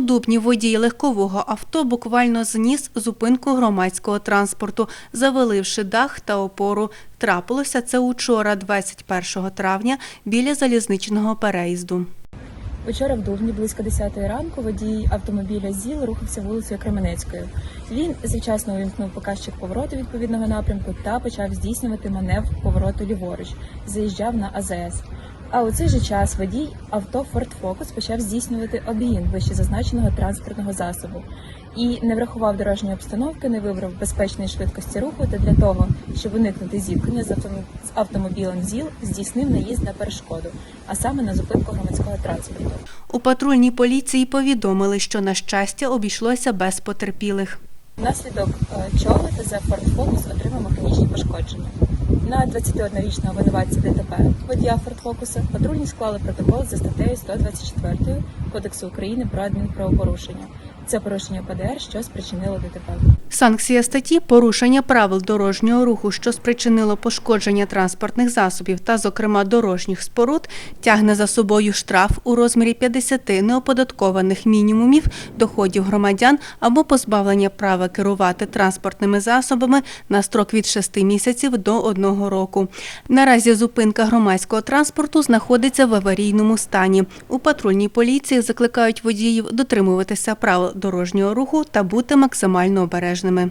Дубні водій легкового авто буквально зніс зупинку громадського транспорту, заваливши дах та опору. Трапилося це учора, 21 травня, біля залізничного переїзду. Вчора в Дубні близько 10 ранку водій автомобіля ЗІЛ рухався вулицею Кременецькою. Він завчасно увімкнув показчик повороту відповідного напрямку та почав здійснювати маневр повороту ліворуч. Заїжджав на АЗС. А у цей же час водій авто Ford Focus почав здійснювати обгін вище зазначеного транспортного засобу і не врахував дорожньої обстановки, не вибрав безпечної швидкості руху та для того, щоб уникнути зіткнення з автомобілем ЗІЛ, здійснив наїзд на перешкоду, а саме на зупинку громадського транспорту. У патрульній поліції повідомили, що на щастя обійшлося без потерпілих. Внаслідок е, чого ТЗ Ford Focus отримав механічні пошкодження. На 21-річного винуватця ДТП водія Focus патрульні склали протокол за статтею 124 Кодексу України про адмінправопорушення. Це порушення ПДР, що спричинило ДТП. Санкція статті порушення правил дорожнього руху, що спричинило пошкодження транспортних засобів та, зокрема, дорожніх споруд, тягне за собою штраф у розмірі 50 неоподаткованих мінімумів доходів громадян або позбавлення права керувати транспортними засобами на строк від 6 місяців до 1 року. Наразі зупинка громадського транспорту знаходиться в аварійному стані. У патрульній поліції закликають водіїв дотримуватися правил дорожнього руху та бути максимально обережними.